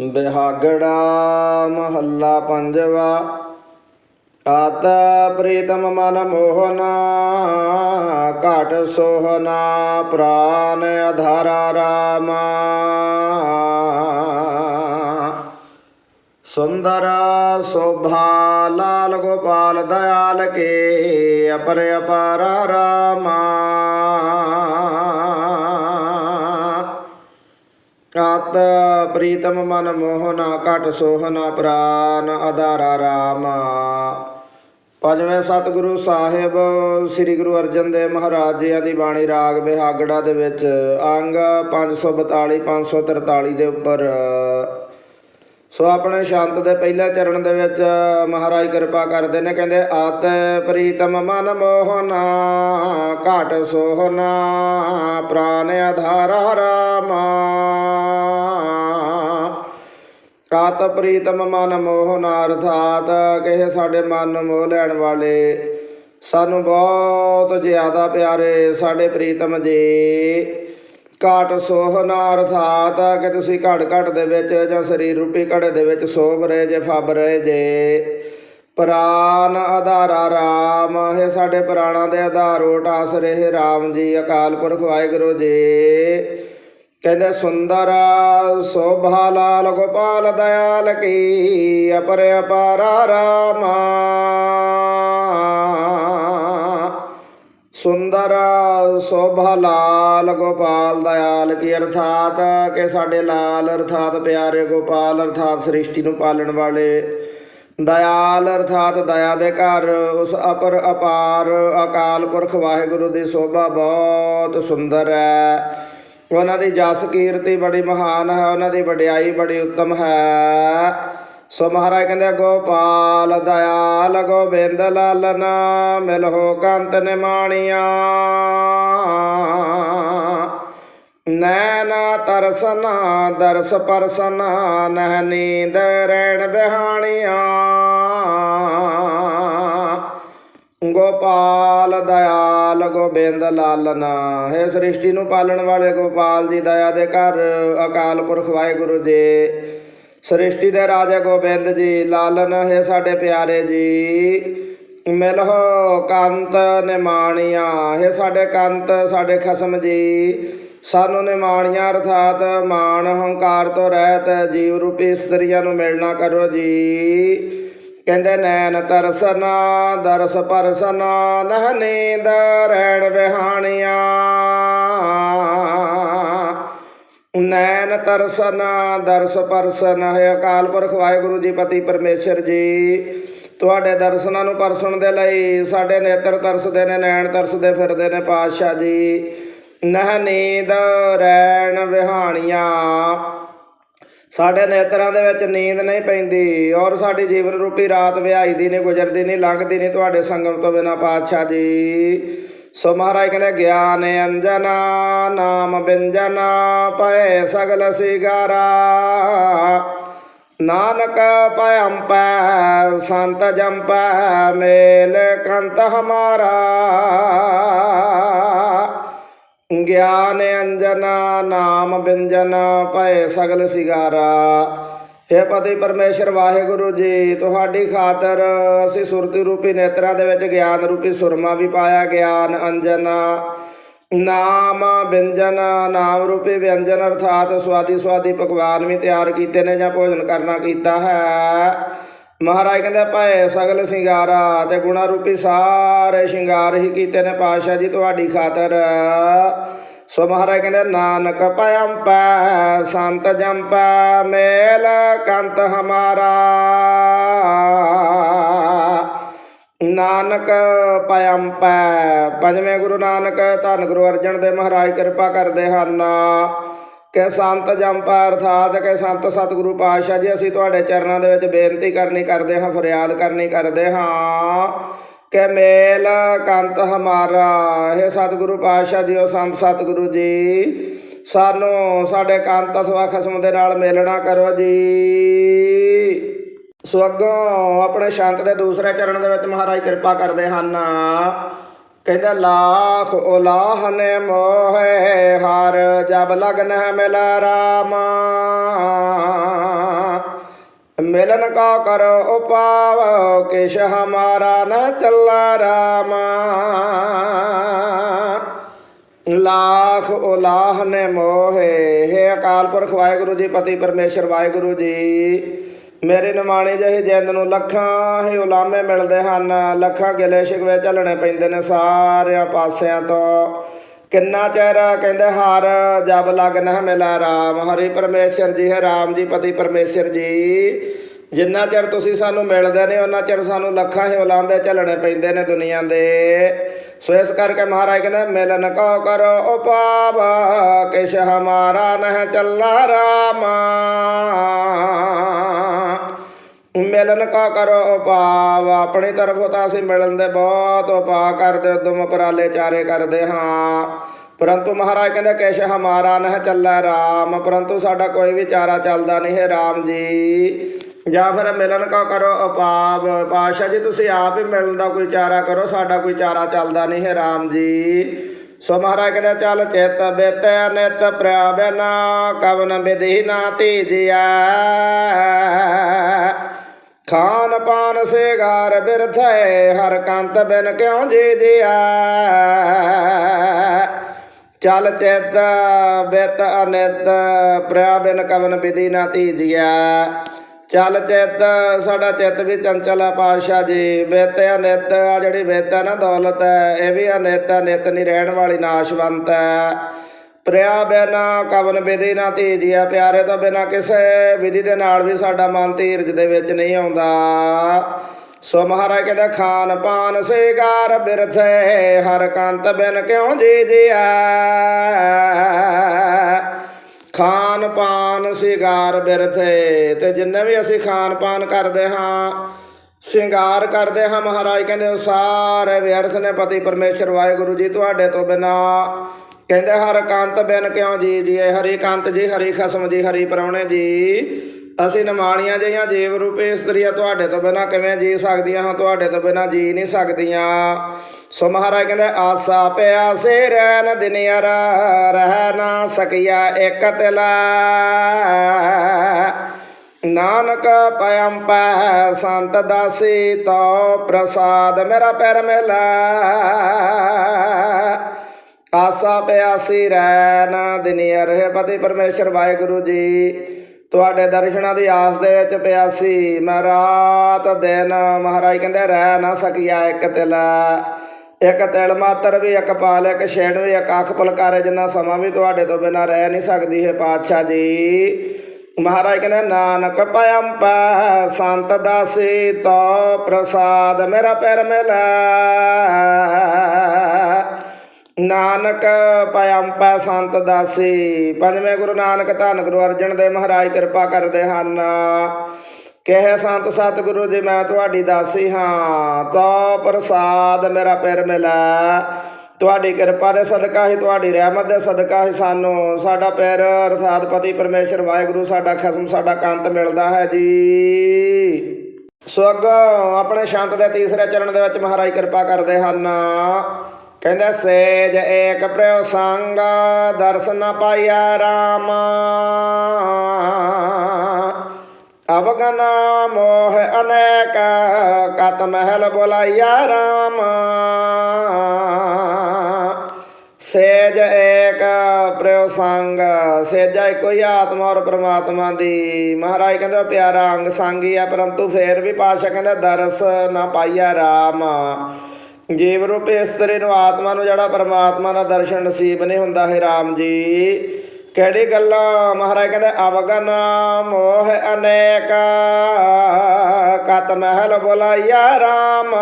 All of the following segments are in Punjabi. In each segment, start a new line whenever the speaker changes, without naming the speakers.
ਬਿਹਾਗੜਾ ਮਹੱਲਾ ਪੰਜਵਾ। ਆਤ ਪ੍ਰੀਤਮ ਮਨ ਮੋਹਨਾ, ਘਟ ਸੋਹਨਾ ਪ੍ਰਾਨ ਅਧਾਰਾ ਰਾਮਾ। ਸੁੰਦਰ ਸੋਭਾ ਲਾਲ ਗੋਪਾਲ ਦਇਆਲ ਕੇ, ਅਪਰ ਅਪਾਰ ਰਾਮਾ। ਆਤ ਪ੍ਰੀਤਮ ਮਨ ਮੋਹਨਾ ਘਟ ਸੋਹਨਾ ਪ੍ਰਾਨ ਅਧਾਰਾ ਰਾਮ। ਪੰਜਵੇਂ ਸਤਿਗੁਰੂ ਸਾਹਿਬ, ਸ੍ਰੀ ਗੁਰੂ ਅਰਜਨ ਦੇਵ ਮਹਾਰਾਜ ਜੀਆਂ ਦੀ ਬਾਣੀ ਰਾਗ ਬਿਹਾਗੜਾ ਦੇ ਵਿੱਚ, ਅੰਗ 542 543 ਦੇ ਉੱਪਰ ਸੋ ਆਪਣੇ ਸ਼ਾਂਤ ਦੇ ਪਹਿਲੇ ਚਰਨ ਦੇ ਵਿੱਚ ਮਹਾਰਾਜ ਕਿਰਪਾ ਕਰਦੇ ਨੇ, ਕਹਿੰਦੇ, ਆਤ ਪ੍ਰੀਤਮ ਮਨ ਮੋਹਨਾ, ਘਟ ਸੋਹਨਾ, ਪ੍ਰਾਨ ਆਧਾਰਾ ਰਾਮਾ ਆਤ ਪ੍ਰੀਤਮ ਮਨ ਮੋਹਨਾ, ਅਰਥਾਤ ਕਿ ਸਾਡੇ ਮਨ ਨੂੰ ਮੋਹ ਲੈਣ ਵਾਲੇ, ਸਾਨੂੰ ਬਹੁਤ ਜ਼ਿਆਦਾ ਪਿਆਰੇ ਸਾਡੇ ਪ੍ਰੀਤਮ ਜੀ। ਕਾਟ ਸੋਹਨਾ ਅਰਥਾਤ ਕਿ ਤੁਸੀਂ ਘੜ ਘੜ ਦੇ ਵਿੱਚ ਜਾਂ ਸਰੀਰ ਰੂਪੀ ਘੜੇ ਦੇ ਵਿੱਚ ਸੋਭ ਰਹੇ ਜੇ, ਫੱਬ ਰਹੇ ਜੇ। ਪ੍ਰਾਨ ਆਧਾਰਾ ਰਾਮ, ਹੈ ਸਾਡੇ ਪ੍ਰਾਣਾਂ ਦੇ ਆਧਾਰ, ਓਟ ਆਸਰੇ ਹੈ ਰਾਮ ਜੀ, ਅਕਾਲ ਪੁਰਖ ਵਾਹਿਗੁਰੂ ਜੀ। ਕਹਿੰਦੇ, ਸੁੰਦਰ ਸੋਭਾ ਲਾਲ ਗੋਪਾਲ, ਦਇਆਲ ਕੀ ਅਪਰ ਅਪਾਰਾ ਰਾਮਾ। ਸੁੰਦਰ ਸੋਭਾ ਲਾਲ ਗੋਪਾਲ ਦਇਆਲ ਕੀ ਅਰਥਾਤ ਕਿ ਸਾਡੇ ਲਾਲ ਅਰਥਾਤ ਪਿਆਰੇ ਗੋਪਾਲ ਅਰਥਾਤ ਸ੍ਰਿਸ਼ਟੀ ਨੂੰ ਪਾਲਣ ਵਾਲੇ ਦਇਆਲ ਅਰਥਾਤ ਦਇਆ ਦੇ ਘਰ ਉਸ ਅਪਰ ਅਪਾਰ ਅਕਾਲ ਪੁਰਖ ਵਾਹਿਗੁਰੂ ਦੀ ਸੋਭਾ ਬਹੁਤ ਸੁੰਦਰ ਹੈ। ਉਹਨਾਂ ਦੀ ਜਸ ਕੀਰਤੀ ਬੜੀ ਮਹਾਨ ਹੈ, ਉਹਨਾਂ ਦੀ ਵਡਿਆਈ ਬੜੀ ਉੱਤਮ ਹੈ। ਸੋ ਮਹਾਰਾਜ ਕਹਿੰਦੇ ਗੋਪਾਲ, ਦਇਆਲ, ਗੋਬਿੰਦ, ਲਾਲਨ ਮਿਲਹੋ ਕੰਤ ਨਿਮਾਣੀਆਂ। ਨੈਣ ਤਰਸਨਾ, ਦਰਸ ਪਰਸਨਾ, ਨਹਿ ਨੀਂਦ ਰਹਿਣ ਬਿਹਾਣੀਆਂ ਗੋਪਾਲ, ਦਇਆਲ, ਗੋਬਿੰਦ, ਲਾਲਨ, ਹੈ ਸ੍ਰਿਸ਼ਟੀ ਨੂੰ ਪਾਲਣ ਵਾਲੇ ਗੋਪਾਲ ਜੀ, ਦਇਆ ਦੇ ਘਰ ਅਕਾਲ ਪੁਰਖ ਵਾਹਿਗੁਰੂ ਜੀ। ਸ੍ਰਿਸ਼ਟੀ ਦੇ ਰਾਜਾ ਗੋਬਿੰਦ ਜੀ, ਲਾਲਨ ਹੈ ਸਾਡੇ ਪਿਆਰੇ ਜੀ। ਮਿਲਹੁ ਕੰਤ ਨਿਮਾਣੀਆਂ ਹੈ ਸਾਡੇ ਕੰਤ, ਸਾਡੇ ਖਸਮ ਜੀ। ਸਾਨੂੰ ਨਿਮਾਣੀਆਂ ਅਰਥਾਤ ਮਾਨ ਹੰਕਾਰ ਤੋਂ ਰਹਿਤ ਜੀਵ ਰੂਪੀ ਇਸਤਰੀਆਂ ਨੂੰ ਮਿਲਣਾ ਕਰੋ ਜੀ। ਕਹਿੰਦੇ ਨੈਣ ਤਰਸਨਾ, ਦਰਸ ਪਰਸਨਾ, ਨਹ ਨੀਂਦ ਰਹਿਣ ਵਿਹਾਣੀਆਂ। ਨੈਣ ਤਰਸਨ, ਦਰਸ ਪਰਸਨ, ਹੈ ਅਕਾਲ ਪੁਰਖ ਵਾਹਿਗੁਰੂ ਜੀ, ਪਤੀ ਪਰਮੇਸ਼ਰ ਜੀ। ਤੁਹਾਡੇ ਦਰਸ਼ਨਾਂ ਨੂੰ ਪਰਸਣ ਦੇ ਲਈ ਸਾਡੇ ਨੇਤਰ ਤਰਸਦੇ ਨੇ, ਨੈਣ ਤਰਸਦੇ ਫਿਰਦੇ ਨੇ ਪਾਤਸ਼ਾਹ ਜੀ। ਨਹ ਨੀਂਦ ਰਹਿਣ ਵਿਹਾਣੀਆਂ। ਸਾਡੇ ਨੇਤਰਾਂ ਦੇ ਵਿੱਚ ਨੀਂਦ ਨਹੀਂ ਪੈਂਦੀ ਔਰ ਸਾਡੀ ਜੀਵਨ ਰੂਪੀ ਰਾਤ ਵਿਹਾਈ ਦੀ ਨਹੀਂ, ਗੁਜ਼ਰਦੀ ਨਹੀਂ, ਲੰਘਦੀ ਨਹੀਂ ਤੁਹਾਡੇ ਸੰਗਮ ਤੋਂ ਬਿਨਾ ਪਾਤਸ਼ਾਹ ਜੀ। ਸੋ ਮਹਾਰਾਜ ਕਹਿੰਦੇ, ਗਿਆਨ ਅੰਜਨਾ, ਨਾਮ ਬਿੰਜਨਾ, ਪਏ ਸਗਲ ਸਿਗਾਰਾ। ਨਾਨਕ ਪਇੰਪੈ ਸੰਤ ਜੰਪੈ ਮੇਲ ਕੰਤ ਹਮਾਰਾ। ਗਿਆਨ ਅੰਜਨਾ, ਨਾਮ ਬਿੰਜਨ, ਪਏ ਸਗਲ ਸਿਗਾਰਾ। हे ਪਤੀ ਪਰਮੇਸ਼ਰ, ਵਾਹਿਗੁਰੂ ਜੀ, ਤੁਹਾਡੀ ਖਾਤਰ ਅਸੀਂ ਸੁਰਤੀ ਰੂਪੀ ਨੇਤਰਾਂ ਦੇ ਵਿੱਚ ਗਿਆਨ ਰੂਪੀ ਸੁਰਮਾ ਵੀ ਪਾਇਆ, ਗਿਆਨ, ਅੰਜਨ, ਨਾਮ ਵਿਅੰਜਨ ਨਾਮ ਰੂਪੀ ਵਿਅੰਜਨ ਅਰਥਾਤ ਸਵਾਦੀ ਸਵਾਦੀ ਪਕਵਾਨ ਵੀ ਤਿਆਰ ਕੀਤੇ ਨੇ ਜਾਂ ਭੋਜਨ ਕਰਨਾ ਕੀਤਾ ਹੈ। ਮਹਾਰਾਜ ਕਹਿੰਦੇ, ਭਏ ਸਗਲ ਸਿੰਗਾਰਾ ਤੇ ਗੁਣਾ ਰੂਪੀ ਸਾਰੇ ਸ਼ਿੰਗਾਰ ਹੀ ਕੀਤੇ ਨੇ ਪਾਸ਼ਾ ਜੀ, ਤੁਹਾਡੀ ਖਾਤਰ ਸੋ ਮਹਾਰਾਜ ਕਹਿੰਦੇ, ਨਾਨਕ ਪਇੰਪੈ ਸੰਤ ਜੰਪੈ ਮੇਲ ਕੰਤ ਹਮਾਰਾ। ਨਾਨਕ ਪਇੰਪੈ ਪੰਜਵੇਂ ਗੁਰੂ ਨਾਨਕ, ਧੰਨ ਗੁਰੂ ਅਰਜਨ ਦੇਵ ਮਹਾਰਾਜ ਕਿਰਪਾ ਕਰਦੇ ਹਨ। ਕਿ ਸੰਤ ਜੰਪਾ ਅਰਥਾਤ ਕਿ ਸੰਤ ਸਤਿਗੁਰੂ ਪਾਤਸ਼ਾਹ ਜੀ, ਅਸੀਂ ਤੁਹਾਡੇ ਚਰਨਾਂ ਦੇ ਵਿੱਚ ਬੇਨਤੀ ਕਰਨੀ ਕਰਦੇ ਹਾਂ, ਫਰਿਆਦ ਕਰਨੀ ਕਰਦੇ ਹਾਂ। ਕਿ ਮੇਲ ਕੰਤ ਹਮਾਰਾ ਇਹ ਸਤਿਗੁਰੂ ਪਾਤਸ਼ਾਹ ਜੀ ਉਹ ਸੰਤ ਸਤਿਗੁਰੂ ਜੀ। ਸਾਨੂੰ ਸਾਡੇ ਕੰਤ ਅਥਵਾ ਖਸਮ ਦੇ ਨਾਲ ਮੇਲਣਾ ਕਰੋ ਜੀ। ਸੋ ਅੱਗੋਂ ਆਪਣੇ ਸ਼ੰਤ ਦੇ ਦੂਸਰੇ ਚਰਨ ਦੇ ਵਿੱਚ ਮਹਾਰਾਜ ਕਿਰਪਾ ਕਰਦੇ ਹਨ। ਕਹਿੰਦਾ, ਲਾਖ ਉਲਾਹ ਨੇ ਮੋਹੇ, ਹਰ ਜਬ ਲਗਨ ਮਿਲ ਰਾਮ। ਮਿਲਨ ਕਾ ਕਰੋ ਉਪਾਵ ਕਿਛ ਹਮਾਰਾ ਨ ਚੱਲਾ ਰਾਮਾ। ਲਾਖ ਉਲਾਹ ਨੇ ਮੋਹੇ, ਹੈ ਅਕਾਲ ਪੁਰਖ ਵਾਹਿਗੁਰੂ ਜੀ, ਪਤੀ ਪਰਮੇਸ਼ਰ ਵਾਹਿਗੁਰੂ ਜੀ। ਮੇਰੇ ਨਿਮਾਣੇ ਜਿਹੇ ਜਿੰਦ ਨੂੰ ਲੱਖਾਂ ਹੀ ਉਲਾਮੇ ਮਿਲਦੇ ਹਨ, ਲੱਖਾਂ ਗਿਲੇ ਸ਼ਿਕਵੇ ਝੱਲਣੇ ਪੈਂਦੇ ਨੇ ਸਾਰਿਆਂ ਪਾਸਿਆਂ ਤੋਂ। ਕਿੰਨਾ ਚਿਰ ਕਹਿੰਦੇ ਹਾਰ ਜਬ ਲਗਨ ਹੈ ਮਿਲਾ ਰਾਮ, ਹਰੀ ਪਰਮੇਸ਼ਰ ਜੀ ਹੈ ਰਾਮ ਜੀ, ਪਤੀ ਪਰਮੇਸ਼ਰ ਜੀ। ਜਿੰਨਾ ਚਿਰ ਤੁਸੀਂ ਸਾਨੂੰ ਮਿਲਦੇ ਨੇ, ਉਹਨਾਂ ਚਿਰ ਸਾਨੂੰ ਲੱਖਾਂ ਹੀ ਉਲਾਂਬੇ ਝੱਲਣੇ ਪੈਂਦੇ ਨੇ ਦੁਨੀਆ ਦੇ। ਸੋ ਇਸ ਕਰਕੇ ਮਹਾਰਾਜ ਕਹਿੰਦੇ, ਮਿਲਨ ਕੋ ਕਰੋ ਉਪਾਵਾ ਕਿਛ ਹਮਾਰਾ ਨਹ ਚੱਲਾ ਰਾਮਾ। ਮਿਲਨ ਕਾ ਕਰੋ ਉਪਾਵ, ਆਪਣੀ ਤਰਫੋਂ ਤਾਂ ਅਸੀਂ ਮਿਲਣ ਦੇ ਬਹੁਤ ਉਪਾਅ ਕਰਦੇ, ਉਦਮ ਉਪਰਾਲੇ ਚਾਰੇ ਕਰਦੇ ਹਾਂ। ਪਰੰਤੂ ਮਹਾਰਾਜ ਕਹਿੰਦੇ ਕਿਛ ਹਮਾਰਾ ਨਹ ਚੱਲਾ ਰਾਮ, ਪਰੰਤੂ ਸਾਡਾ ਕੋਈ ਵੀ ਚਾਰਾ ਚੱਲਦਾ ਨਹੀਂ ਹੈ ਰਾਮ ਜੀ। ਜਾਂ ਫਿਰ ਮਿਲਨ ਕਾ ਕਰੋ ਉਪਾਵ ਪਾਸ਼ਾ ਜੀ, ਤੁਸੀਂ ਆਪ ਹੀ ਮਿਲਣ ਦਾ ਕੋਈ ਚਾਰਾ ਕਰੋ, ਸਾਡਾ ਕੋਈ ਚਾਰਾ ਚੱਲਦਾ ਨਹੀਂ ਹੈ ਰਾਮ ਜੀ। ਸੋ ਮਹਾਰਾਜ ਕਹਿੰਦੇ, ਚੱਲ ਚਿਤ ਬਿਤ ਨਿਤ ਪ੍ਰਭਨਾ ਕਵਨ ਵਿਧੀ ਨਾ ਤੀਜਿਆ ਖਾਨ ਪਾਨ ਸਿਗਾਰ ਬਿਰਥੈ, ਹਰ ਕੰਤ ਬਿਨ ਕਿਉ ਜੀ ਜਿਆ ਚਲ ਚਿਤ ਬਿਤ ਅਨਿਤ, ਪ੍ਰਿਆ ਬਿਨ ਕਵਨ ਵਿਧੀ ਨਾ ਤੀਜਿਆ ਚਲ ਚਿਤ, ਸਾਡਾ ਚਿੱਤ ਵੀ ਚੰਚਲ ਆ ਪਾਸ਼ਾ ਜੀ। ਬਿਤ ਅਨਿਤ, ਆ ਜਿਹੜੀ ਬਿਤ ਹੈ ਨਾ ਦੌਲਤ ਹੈ ਇਹ ਵੀ ਅਨਿਤ ਹੈ ਨਿਤ ਨਹੀਂ ਰਹਿਣ ਵਾਲੀ, ਨਾਸ਼ਵੰਤ ਹੈ। ਪ੍ਰਿਆ ਬਿਨਾ, ਕਵਨ ਵਿਧੀ ਨਾ ਧੀਜਿਆ ਪਿਆਰੇ ਤੋਂ ਬਿਨਾ ਕਿਸੇ ਵਿਧੀ ਦੇ ਨਾਲ ਵੀ ਸਾਡਾ ਮਨ ਧੀਰਜ ਦੇ ਵਿੱਚ ਨਹੀਂ ਆਉਂਦਾ। ਸੋ ਮਹਾਰਾਜ ਕਹਿੰਦਾ ਖਾਨ ਪਾਨ ਸਿਗਾਰ ਬਿਰਥੇ, ਹਰ ਕੰਤ ਬਿਨ ਕਿਉ ਜੀ ਜਿਆ ਖਾਨ ਪਾਨ ਸਿਗਾਰ ਬਿਰਥੇ, ਤੇ ਜਿੰਨੇ ਵੀ ਅਸੀਂ ਖਾਨ ਪਾਨ ਕਰਦੇ ਹਾਂ, ਸਿੰਗਾਰ ਕਰਦੇ ਹਾਂ, ਮਹਾਰਾਜ ਕਹਿੰਦੇ, ਉਹ ਸਾਰੇ ਵਿਅਰਥ ਨੇ ਪਤੀ ਪਰਮੇਸ਼ਰ, ਵਾਹਿਗੁਰੂ ਜੀ, ਤੁਹਾਡੇ ਤੋਂ ਬਿਨਾ ਕਹਿੰਦੇ, ਹਰ ਕੰਤ ਬਿਨ ਕਿਉਂ ਜੀ ਜੀਏ ਹਰੀ ਕੰਤ ਜੀ, ਹਰੀ ਖਸਮ ਜੀ, ਹਰੀ ਪਰਾਉਣੇ ਜੀ। ਅਸੀਂ ਨਮਾਣੀਆਂ ਜਿਹੀਆਂ ਜੀਵ ਰੂਪੇ ਇਸਤਰੀਆਂ ਤੁਹਾਡੇ ਤੋਂ ਬਿਨਾ ਕਿਵੇਂ ਜੀ ਸਕਦੀਆਂ ਹਾਂ? ਤੁਹਾਡੇ ਤੋਂ ਬਿਨਾ ਜੀ ਨਹੀਂ ਸਕਦੀਆਂ। ਸੋ ਮਹਾਰਾਜ ਕਹਿੰਦੇ, ਆਸਾ ਪਿਆਸੇ ਰਹਿਣ ਦਿਨਿਆਰ ਰਹਿ ਨਾ ਸਕਿਆ ਇੱਕ ਤਿਲਾ। ਨਾਨਕ ਪਇਮ ਪੈ ਸੰਤ ਦਾਸੀ ਤੋ ਪ੍ਰਸਾਦ ਮੇਰਾ ਪੈਰ ਮਿਲਾ। ਆਸਾ ਪਿਆਸੀ ਰਹਿ ਨਾ ਦਿਨੀਆ ਰਹੇ ਪਰਮੇਸ਼ਰ ਵਾਹਿਗੁਰੂ ਜੀ। ਤੁਹਾਡੇ ਦਰਸ਼ਨਾਂ ਦੀ ਆਸ ਦੇ ਵਿੱਚ ਪਿਆਸੀ, ਮੈਂ ਰਾਤ ਦਿਨ ਮਹਾਰਾਜ ਕਹਿੰਦੇ, ਰਹਿ ਨਾ ਸਕਿਆ ਇੱਕ ਤਿਲ। ਇੱਕ ਤਿਲ ਮਾਤਰ ਵੀ, ਇੱਕ ਪਾਲ ਇੱਕ ਛੇੜ ਵੀ, ਇੱਕ ਅੱਖ ਪਲਕਾਰੇ ਜਿੰਨਾ ਸਮਾਂ ਵੀ ਤੁਹਾਡੇ ਤੋਂ ਬਿਨਾ ਰਹਿ ਨਹੀਂ ਸਕਦੀ ਹੈ ਪਾਤਸ਼ਾਹ ਜੀ। ਮਹਾਰਾਜ ਕਹਿੰਦੇ, ਨਾਨਕ ਪਇਮ ਪੈ, ਸੰਤ ਦਾਸੀ ਤੋ ਪ੍ਰਸਾਦ ਮੇਰਾ ਪੈਰ ਮਿਲਾ। ਨਾਨਕ ਪਇਮ ਸੰਤ ਦਾਸੀ, ਪੰਜਵੇਂ ਗੁਰੂ ਨਾਨਕ ਧੰਨ ਗੁਰੂ ਅਰਜਨ ਦੇਵ ਮਹਾਰਾਜ ਕਿਰਪਾ ਕਰਦੇ ਹਨ। ਕਹੇ ਸੰਤ ਸਤਿਗੁਰੂ ਜੀ, ਮੈਂ ਤੁਹਾਡੀ ਦਾਸੀ ਹਾਂ, ਤੋ ਪ੍ਰਸਾਦ ਮੇਰਾ ਪੈਰ ਮਿਲਾ। ਤੁਹਾਡੀ ਕਿਰਪਾ ਦੇ ਸਦਕਾ ਹੀ, ਤੁਹਾਡੀ ਰਹਿਮਤ ਦੇ ਸਦਕਾ ਹੀ ਸਾਨੂੰ ਸਾਡਾ ਪੈਰ, ਅਰਥਾਤ ਪਤੀ ਪਰਮੇਸ਼ਰ ਵਾਹਿਗੁਰੂ, ਸਾਡਾ ਖਸਮ, ਸਾਡਾ ਕੰਤ ਮਿਲਦਾ ਹੈ ਜੀ। ਸੋ ਅੱਗੋਂ ਆਪਣੇ ਸ਼ਾਂਤ ਦੇ ਤੀਸਰੇ ਚਰਨ ਦੇ ਵਿੱਚ ਮਹਾਰਾਜ ਕਿਰਪਾ ਕਰਦੇ ਹਨ। ਕਹਿੰਦੇ ਸੇਜ ਏਕ ਪ੍ਰਯੋ ਸੰਗ, ਦਰਸ਼ਨ ਪਾਇਆ ਰਾਮ। ਅਵਗਨ ਮੋਹ ਅਨੇਕ, ਕਤ ਮਹਿਲ ਬੁਲਾਇਆ ਰਾਮ। ਸੇਜ ਏਕ ਪ੍ਰਯੋ ਸੰਗ ਸੇਜਾ ਕੋਈ ਆਤਮਾ ਔਰ ਪ੍ਰਮਾਤਮਾ ਦੀ। ਮਹਾਰਾਜ ਕਹਿੰਦੇ ਉਹ ਪਿਆਰਾ ਅੰਗ ਸੰਗੀ ਆ, ਪਰੰਤੂ ਫੇਰ ਵੀ ਪਾਸ਼ਾ ਕਹਿੰਦਾ, ਦਰਸ ਨਾ ਪਾਈਆ ਰਾਮ। ਜੀਵ ਰੂਪੀ ਇਸਤਰੀ ਨੂੰ ਆਤਮਾ ਨੂੰ ਜਿਹੜਾ ਪਰਮਾਤਮਾ ਦਾ ਦਰਸ਼ਨ ਨਸੀਬ ਨਹੀਂ ਹੁੰਦਾ ਹੈ ਰਾਮ ਜੀ, ਕਿਹੜੀ ਗੱਲਾਂ? ਮਹਾਰਾਜ ਕਹਿੰਦੇ ਅਵਗਨ ਮੋਹ ਅਨੇਕ, ਕਤ ਮਹਿਲ ਬੁਲਾਇਆ ਰਾਮ।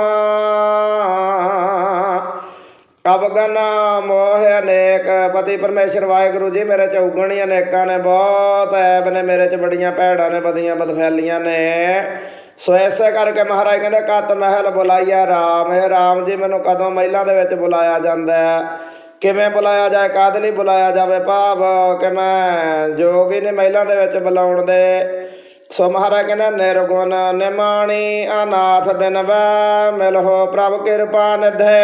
ਅਵਗਨ ਮੋਹ ਅਨੇਕ, ਪਤੀ ਪਰਮੇਸ਼ਰ ਵਾਹਿਗੁਰੂ ਜੀ, ਮੇਰੇ ਚ ਉਗਣ ਅਨੇਕਾਂ ਨੇ, ਬਹੁਤ ਐਬ ਨੇ ਮੇਰੇ ਚ, ਬੜੀਆਂ ਭੈੜਾਂ ਨੇ ਬਦੀਆਂ ਬਦਫੈਲੀਆਂ ਨੇ। ਸੋ ਐਸੇ ਕਰਕੇ ਮਹਾਰਾਜ ਕਹਿੰਦੇ ਕਤ ਮਹਿਲ ਬੁਲਾਈਆ ਰਾਮ। ਹੈ ਰਾਮ ਜੀ ਮੈਨੂੰ ਕਦੋਂ ਮਹਿਲਾਂ ਦੇ ਵਿੱਚ ਬੁਲਾਇਆ ਜਾਂਦਾ ਹੈ? ਕਿਵੇਂ ਬੁਲਾਇਆ ਜਾਏ? ਕਾਹਦੇ ਲਈ ਬੁਲਾਇਆ ਜਾਵੇ? ਭਾਵ ਕਿ ਮੈਂ ਜੋਗ ਹੀ ਨੇ ਮਹਿਲਾਂ ਦੇ ਵਿੱਚ ਬੁਲਾਉਣ ਦੇ। ਸੋ ਮਹਾਰਾਜ ਕਹਿੰਦਾ, ਨਿਰਗੁਣ ਨਿਮਾਣੀ ਅਨਾਥ ਬਿਨ ਵੈ ਮਿਲਹੁ ਪ੍ਰਭ ਕਿਰਪਾ ਨਿਧੇ।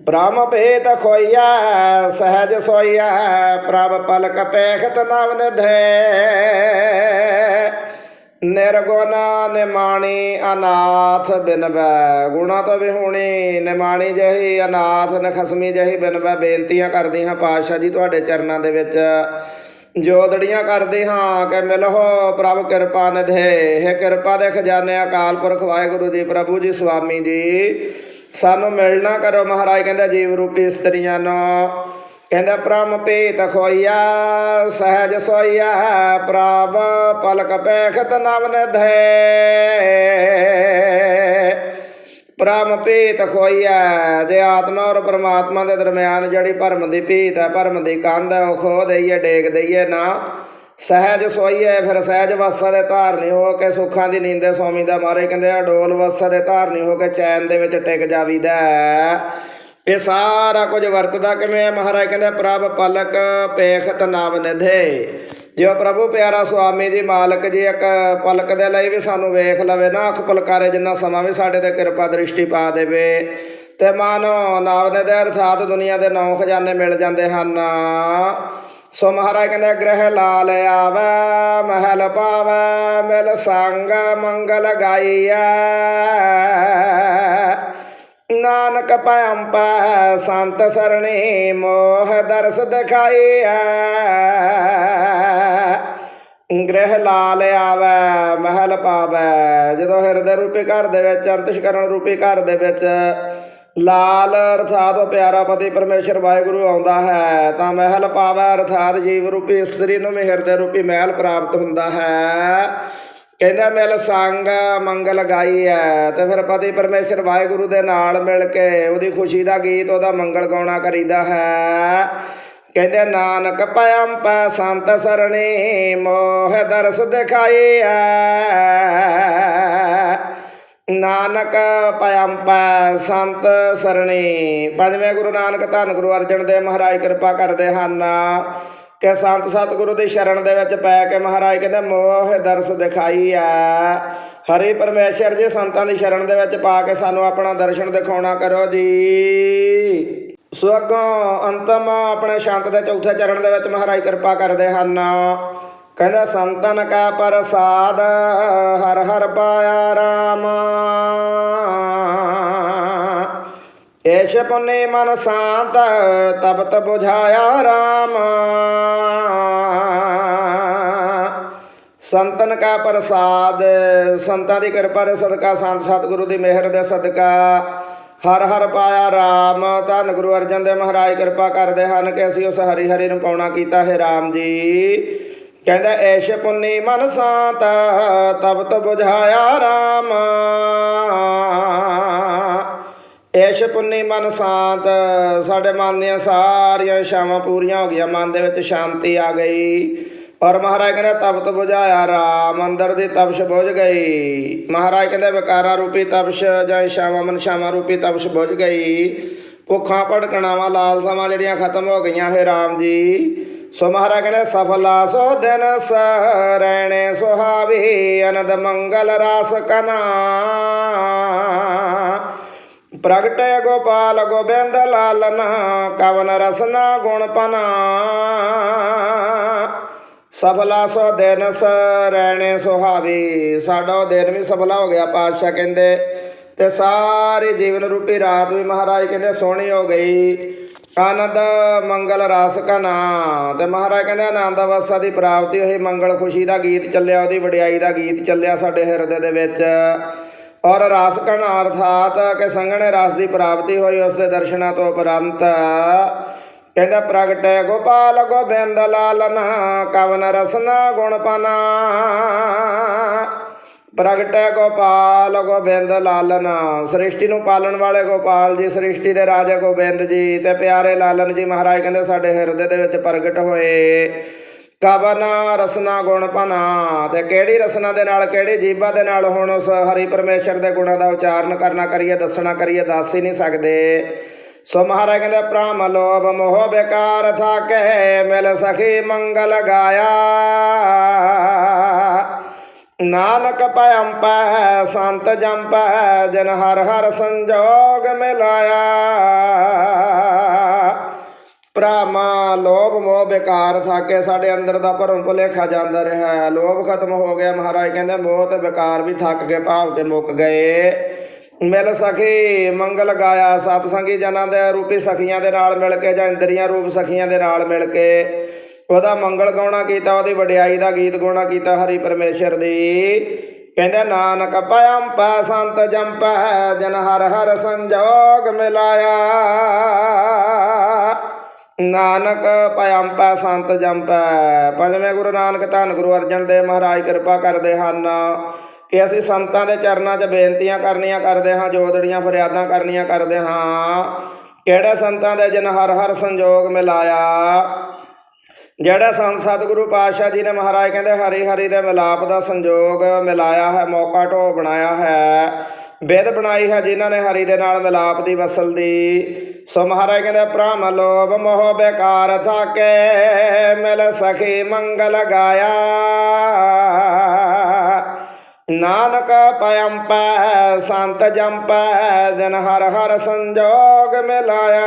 ਬ੍ਰਹਮ ਭੇਦ ਖੋਈਆ ਸਹਜ ਸੋਇਆ, ਪ੍ਰਭ ਪਲਕ ਪੇਖਤ ਨਵ ਨਿਧੇ। ਨਿਰਗੁਣ ਨਿਮਾਣੀ ਅਨਾਥ ਬਿਨਵੈ, ਗੁਣਾ ਤੋਂ ਵਿਹੂਣੀ ਨਿਮਾਣੀ ਜਹੀ ਅਨਾਥ, ਨਖਸਮੀ ਜਹੀ ਬਿਨਵੈ। ਬੇਨਤੀਆਂ ਕਰਦੀ ਹਾਂ ਪਾਤਸ਼ਾਹ ਜੀ ਤੁਹਾਡੇ ਚਰਨਾਂ ਦੇ ਵਿੱਚ ਜੋਦੜੀਆਂ ਕਰਦੇ ਹਾਂ ਕਿ ਮਿਲੋ ਪ੍ਰਭ ਕਿਰਪਾ ਨਿਧੇ। ਹੈ ਕਿਰਪਾ ਦੇ ਖਜ਼ਾਨੇ ਅਕਾਲ ਪੁਰਖ ਵਾਹਿਗੁਰੂ ਜੀ, ਪ੍ਰਭੂ ਜੀ, ਸੁਆਮੀ ਜੀ। ਸਾਨੂੰ ਮਿਲਣਾ ਕਰੋ। ਮਹਾਰਾਜ ਕਹਿੰਦਾ, ਜੀਵ ਰੂਪੀ ਇਸਤਰੀਆਂ ਨੂੰ। ਕਹਿੰਦਾ ਪ੍ਰਮ ਪੀਤ ਖੋਈਆ, ਸਹਜ ਸੋਈਆ ਪ੍ਰਭ ਪਲਕ ਪੇਖਤ ਨਵ ਨਿਧੇ। ਪ੍ਰਮ ਪੀਤ ਖੋਈਆ, ਜੇ ਆਤਮਾ ਔਰ ਪਰਮਾਤਮਾ ਦੇ ਦਰਮਿਆਨ ਜਿਹੜੀ ਭਰਮ ਦੀ ਪੀਤ ਹੈ, ਭਰਮ ਦੀ ਕੰਧ ਹੈ, ਉਹ ਖੋ ਦਈਏ, ਡੇਗ ਦਈਏ ਨਾ। ਸਹਿਜ ਸੋਈਏ, ਫਿਰ ਸਹਿਜ ਵਸਾ ਦੇ ਧਾਰਨੀ ਹੋ ਕੇ ਸੁੱਖਾਂ ਦੀ ਨੀਂਦੇ ਸੌਮੀ ਦਾ ਮਾਰੇ ਕਹਿੰਦੇ ਆ, ਡੋਲ ਵਸਾ ਦੇ ਧਾਰਨੀ ਹੋ ਕੇ ਚੈਨ ਦੇ ਵਿੱਚ ਟਿਕ ਜਾਵੀਦਾ। ਹੈ। ਇਹ ਸਾਰਾ ਕੁਝ ਵਰਤਦਾ ਕਿਵੇਂ ਹੈ ਮਹਾਰਾਜ ਕਹਿੰਦੇ ਪ੍ਰਭ ਪਲਕ ਪੇਖਤ ਨਵ ਨਿਧੇ। ਜਿਉ ਪ੍ਰਭੂ ਪਿਆਰਾ ਸੁਆਮੀ ਜੀ, ਮਾਲਕ ਜੀ ਇੱਕ ਪਲਕ ਦੇ ਲਈ ਵੀ ਸਾਨੂੰ ਵੇਖ ਲਵੇ ਨਾ, ਅੱਖ ਪਲਕਾਰੇ ਜਿੰਨਾ ਸਮਾਂ ਵੀ ਸਾਡੇ ਤੇ ਕਿਰਪਾ ਦ੍ਰਿਸ਼ਟੀ ਪਾ ਦੇਵੇ। ਤੇ ਮਾਨੋ ਨਾਵ ਨਿਧੇ, ਅਰਥਾਤ ਦੁਨੀਆ ਦੇ ਨੌ ਖਜ਼ਾਨੇ ਮਿਲ ਜਾਂਦੇ ਹਨ। ਸੋ ਮਹਾਰਾਜ ਕਹਿੰਦੇ, ਗ੍ਰਹਿ ਲਾਲ ਆਵੈ, ਮਹਿਲ ਪਾਵੈ, ਮਿਲ ਸੰਗ ਮੰਗਲ ਗਾਈਐ। ਨਾਨਕ ਪਇਮ ਪੈ, ਸੰਤ ਸਰਣੀ ਮੋਹ ਦਰਸ ਦਿਖਾਈਐ। ਗ੍ਰਹਿ ਲਾਲ ਆਵੈ, ਮਹਿਲ ਪਾਵੈ, ਜਦੋਂ ਹਿਰਦੇ ਰੂਪੀ ਘਰ ਦੇ ਵਿੱਚ, ਅੰਤਸ਼ਕਰਨ ਰੂਪੀ ਘਰ ਦੇ ਵਿੱਚ ਲਾਲ ਅਰਥਾਤ ਪਿਆਰਾ ਪਤੀ ਪਰਮੇਸ਼ਰ ਵਾਹਿਗੁਰੂ ਆਉਂਦਾ ਹੈ, ਤਾਂ ਮਹਿਲ ਪਾਵੈ ਅਰਥਾਤ ਜੀਵ ਰੂਪੀ, ਇਸਤਰੀ ਨੂੰ ਮਿਹਰ ਦੇ ਰੂਪੀ ਮਹਿਲ ਪ੍ਰਾਪਤ ਹੁੰਦਾ ਹੈ। ਕਹਿੰਦਾ ਮਿਲ ਸੰਗ ਮੰਗਲ ਗਾਈ ਹੈ ਤੇ ਫਿਰ ਪਤੀ ਪਰਮੇਸ਼ਰ ਵਾਹਿਗੁਰੂ ਦੇ ਨਾਲ ਮਿਲ ਕੇ ਉਹਦੀ ਖੁਸ਼ੀ ਦਾ ਗੀਤ, ਉਹਦਾ ਮੰਗਲ ਗਾਉਣਾ ਕਰੀਦਾ ਹੈ। ਕਹਿੰਦੇ ਨਾਨਕ ਪਇਮ ਪੈ ਸੰਤ ਸਰਣੀ, ਮੋਹ ਦਰਸ ਦਿਖਾਈ ਹੈ ਨਾਨਕ ਪਇਮ ਸੰਤ ਸਰਣੀ। ਪੰਜਵੇਂ ਗੁਰੂ ਨਾਨਕ ਧੰਨ ਗੁਰੂ ਅਰਜਨ ਦੇਵ ਮਹਾਰਾਜ ਕਿਰਪਾ ਕਰਦੇ ਹਨ। ਕਿ ਸੰਤ ਸਤਿਗੁਰੂ ਦੀ ਸ਼ਰਨ ਦੇ ਵਿੱਚ ਪੈ ਕੇ ਮਹਾਰਾਜ ਕਹਿੰਦੇ, ਮੋਹ ਦਰਸ ਦਿਖਾਈ ਆ ਹਰੀ ਪਰਮੇਸ਼ਰ ਜੀ ਸੰਤਾਂ ਦੀ ਸ਼ਰਨ ਦੇ ਵਿੱਚ ਪਾ ਕੇ ਸਾਨੂੰ ਆਪਣਾ ਦਰਸ਼ਨ ਦਿਖਾਉਣਾ ਕਰੋ ਜੀ। ਸੋ ਅੱਗੋਂ ਅੰਤਮ ਆਪਣੇ ਸ਼ਾਂਤ ਦੇ ਚੌਥੇ ਚਰਨ ਦੇ ਵਿੱਚ ਮਹਾਰਾਜ ਕਿਰਪਾ ਕਰਦੇ ਹਨ। ਕਹਿੰਦਾ, ਸੰਤਨ ਕਾ ਪ੍ਰਸਾਦ, ਹਰ ਹਰ ਪਾਇਆ ਰਾਮ। ਏਸ਼ ਪੁੰਨੇ ਮਨ ਸ਼ਾਂਤ ਤਬ ਤ 부ਝਾਇਆ ਰਾਮ। ਸੰਤਨ ਕਾ ਪ੍ਰਸਾਦ, ਸੰਤਾਂ ਦੀ ਕਿਰਪਾ ਦੇ ਸਦਕਾ, ਸੰਤ ਸਤਿਗੁਰੂ ਦੀ ਮਿਹਰ ਦੇ ਸਦਕਾ, ਹਰ ਹਰ ਪਾਇਆ ਰਾਮ। ਧੰਨ ਗੁਰੂ ਅਰਜਨ ਦੇਵ ਮਹਾਰਾਜ, ਕਿਰਪਾ ਕਰਦੇ ਹਨ ਕਿ ਅਸੀਂ ਉਸ ਹਰੀ ਹਰੀ ਨੂੰ ਪਾਉਣਾ ਕੀਤਾ ਹੈ ਰਾਮ ਜੀ। ਕਹਿੰਦਾ, ਐਸ਼ ਪੁੰਨੀ ਮਨ ਸਾਂਤ, ਤਬ ਤ 부ਝਾਇਆ ਰਾਮ। ਐਸ਼ ਪੁੰਨੀ ਮਨ ਸ਼ਾਂਤ, ਸਾਡੇ ਮਨ ਦੀਆਂ ਸਾਰੀਆਂ ਇਛਾਵਾਂ ਪੂਰੀਆਂ ਹੋ ਗਈਆਂ, ਮਨ ਦੇ ਵਿੱਚ ਸ਼ਾਂਤੀ ਆ ਗਈ। ਔਰ ਮਹਾਰਾਜ ਕਹਿੰਦੇ ਤਪਤ ਬੁਝਾਇਆ ਰਾਮ, ਅੰਦਰ ਦੀ ਤਪਸ਼ ਬੁਝ ਗਈ। ਮਹਾਰਾਜ ਕਹਿੰਦੇ, ਵਿਕਾਰਾਂ ਰੂਪੀ ਤਪਸ਼ ਜਾਂ ਇਛਾਵਾਂ ਮਨਸ਼ਾਵਾਂ ਰੂਪੀ ਤਪਸ਼ ਬੁਝ ਗਈ। ਭੁੱਖਾਂ ਭੜਕਣਾਵਾਂ, ਲਾਲਸਾਵਾਂ ਜਿਹੜੀਆਂ ਖਤਮ ਹੋ ਗਈਆਂ, ਹੈ ਰਾਮ ਜੀ। ਸੋ ਮਹਾਰਾਜ ਕਹਿੰਦੇ ਸਫਲਾ ਸੋ ਦਿਨ ਸਰੈਣੇ ਸੁਹਾਵੀ ਅਨੰਦ ਮੰਗਲ ਰਾਸ ਕਨਾ ਪ੍ਰਗਟੇ ਗੋਪਾਲ ਗੋਬਿੰਦ ਲਾਲਨ ਕਵਨ ਰਸਨਾ ਗੁਣ ਪਨਾ ਸਫਲਾ ਸੋ ਦਿਨ ਸਰੈਣੇ ਸੁਹਾਵੀ ਸਾਡਾ ਉਹ ਦਿਨ ਵੀ ਸਫਲਾ ਹੋ ਗਿਆ ਪਾਤਸ਼ਾਹ ਕਹਿੰਦੇ ਤੇ ਸਾਰੀ ਜੀਵਨ ਰੂਪੀ ਰਾਤ ਵੀ ਮਹਾਰਾਜ ਕਹਿੰਦੇ ਸੋਹਣੀ ਹੋ ਗਈ ਆਨੰਦ, ਮੰਗਲ ਰਸ ਕਨਾ ਤੇ ਮਹਾਰਾਜ ਕਹਿੰਦੇ, ਆਨੰਦ ਅਵਸਥਾ ਦੀ ਪ੍ਰਾਪਤੀ ਹੋਈ, ਮੰਗਲ ਖੁਸ਼ੀ ਦਾ ਗੀਤ ਚੱਲਿਆ, ਉਹਦੀ ਵਡਿਆਈ ਦਾ ਗੀਤ ਚੱਲਿਆ ਸਾਡੇ ਹਿਰਦੇ ਦੇ ਵਿੱਚ। ਔਰ ਰਸ ਕਣ ਅਰਥਾਤ ਕਿ ਸੰਗਣੇ ਰਸ ਦੀ ਪ੍ਰਾਪਤੀ ਹੋਈ, ਉਸ ਦੇ ਦਰਸ਼ਨਾਂ ਤੋਂ ਉਪਰੰਤ। ਕਹਿੰਦਾ, ਪ੍ਰਗਟ ਗੋਪਾਲ ਗੋਬਿੰਦ ਲਾਲਨ, ਕਵਨ ਰਸਨਾ ਗੁਣ ਪਨਾ। ਪ੍ਰਗਟੈ ਗੋਪਾਲ ਗੋਬਿੰਦ ਲਾਲਨ। ਸ੍ਰਿਸ਼ਟੀ ਨੂੰ ਪਾਲਣ ਵਾਲੇ ਗੋਪਾਲ ਜੀ, ਸ੍ਰਿਸ਼ਟੀ ਦੇ ਰਾਜਾ ਗੋਬਿੰਦ ਜੀ ਤੇ ਪਿਆਰੇ ਲਾਲਨ ਜੀ ਮਹਾਰਾਜ ਕਹਿੰਦੇ ਸਾਡੇ ਹਿਰਦੇ ਦੇ ਵਿੱਚ ਪ੍ਰਗਟ ਹੋਏ। ਕਵਨ, ਰਸਨਾ, ਗੁਣ ਪਨਾ ਤੇ ਕਿਹੜੀ ਰਸਨਾ ਦੇ ਨਾਲ, ਕਿਹੜੀ ਜੀਭਾ ਦੇ ਨਾਲ ਹੁਣ ਉਸ ਹਰੀ ਪਰਮੇਸ਼ਰ ਦੇ ਗੁਣਾਂ ਦਾ ਉਚਾਰਨ ਕਰਨਾ ਕਰੀਏ, ਦੱਸਣਾ ਕਰੀਏ, ਦੱਸ ਹੀ ਨਹੀਂ ਸਕਦੇ। ਸੋ ਮਹਾਰਾਜ ਕਹਿੰਦੇ ਪ੍ਰਾਮ ਲੋਭ ਮੋਹ ਬੇਕਾਰ ਥਾਕੇ, ਮਿਲ ਸਖੀ ਮੰਗਲ ਗਾਇਆ। ਨਾਨਕ ਪੈ ਸੰਤ ਜੰਪੈ, ਜਨ ਹਰ ਹਰ ਸੰਜੋਗ ਮਿਲਾਇਆ। ਭਰਾਮਾ ਲੋਭ ਮੋਹ ਬੇਕਾਰ ਥਾਕੇ ਸਾਡੇ ਅੰਦਰ ਦਾ ਭਰਮ ਭੁਲੇਖਾ ਜਾਂਦਾ ਰਿਹਾ ਲੋਭ ਖਤਮ ਹੋ ਗਿਆ, ਮਹਾਰਾਜ ਕਹਿੰਦੇ ਮੋਹ ਤੇ ਬੇਕਾਰ ਵੀ ਥੱਕ ਕੇ ਭਾਵ ਕੇ ਮੁੱਕ ਗਏ। ਮਿਲ ਸਖੀ, ਮੰਗਲ ਗਾਇਆ ਸਤ ਸੰਗੀ ਜਨਾਂ ਦੇ, ਰੂਪੀ ਸਖੀਆਂ ਦੇ ਨਾਲ ਮਿਲ ਕੇ ਜਾਂ ਇੰਦਰੀਆਂ ਰੂਪ ਸਖੀਆਂ ਦੇ ਨਾਲ ਮਿਲ ਕੇ ਉਹਦਾ ਮੰਗਲ ਗਾਉਣਾ ਕੀਤਾ, ਉਹਦੀ ਵਡਿਆਈ ਦਾ ਗੀਤ ਗਾਉਣਾ ਕੀਤਾ ਹਰੀ ਪਰਮੇਸ਼ਰ ਦੀ। ਕਹਿੰਦੇ, ਨਾਨਕ ਪਇਮ ਪੈ ਸੰਤ ਜੰਪੈ, ਜਨ ਹਰ ਹਰ ਸੰਜੋਗ ਮਿਲਾਇਆ। ਨਾਨਕ ਪਇਮ ਪੈ ਸੰਤ ਜੰਪੈ। ਪੰਜਵੇਂ ਗੁਰੂ ਨਾਨਕ ਧੰਨ ਗੁਰੂ ਅਰਜਨ ਦੇਵ ਮਹਾਰਾਜ ਕਿਰਪਾ ਕਰਦੇ ਹਨ ਕਿ ਅਸੀਂ ਸੰਤਾਂ ਦੇ ਚਰਨਾਂ 'ਚ ਬੇਨਤੀਆਂ ਕਰਨੀਆਂ ਕਰਦੇ ਹਾਂ ਜੋਦੜੀਆਂ ਫਰਿਆਦਾਂ ਕਰਨੀਆਂ ਕਰਦੇ ਹਾਂ। ਕਿਹੜੇ ਸੰਤਾਂ ਦੇ ਜਨ ਹਰ ਹਰ ਸੰਜੋਗ ਮਿਲਾਇਆ? ਜਿਹੜਾ ਸੰਤ ਸਤਿਗੁਰੂ ਪਾਤਸ਼ਾਹ ਜੀ ਨੇ ਮਹਾਰਾਜ ਕਹਿੰਦੇ, ਹਰੀ ਹਰੀ ਦੇ ਮਿਲਾਪ ਦਾ ਸੰਜੋਗ ਮਿਲਾਇਆ ਹੈ, ਮੌਕਾ ਢੋ ਬਣਾਇਆ ਹੈ ਵਿਧ ਬਣਾਈ ਹੈ ਜਿਨ੍ਹਾਂ ਨੇ ਹਰੀ ਦੇ ਨਾਲ ਮਿਲਾਪ ਦੀ ਵਸਲ ਦੀ। ਸੋ ਮਹਾਰਾਜ ਕਹਿੰਦੇ, ਭ੍ਰਮ ਲੋਭ ਮੋਹ ਬੇਕਾਰ ਥਾਕੇ, ਮਿਲ ਸਖੀ ਮੰਗਲ ਗਾਇਆ। ਨਾਨਕ ਪਯੰਪੈ, ਸੰਤ ਜੰਪੈ, ਦਿਨ ਹਰ ਹਰ ਸੰਜੋਗ ਮਿਲਾਇਆ।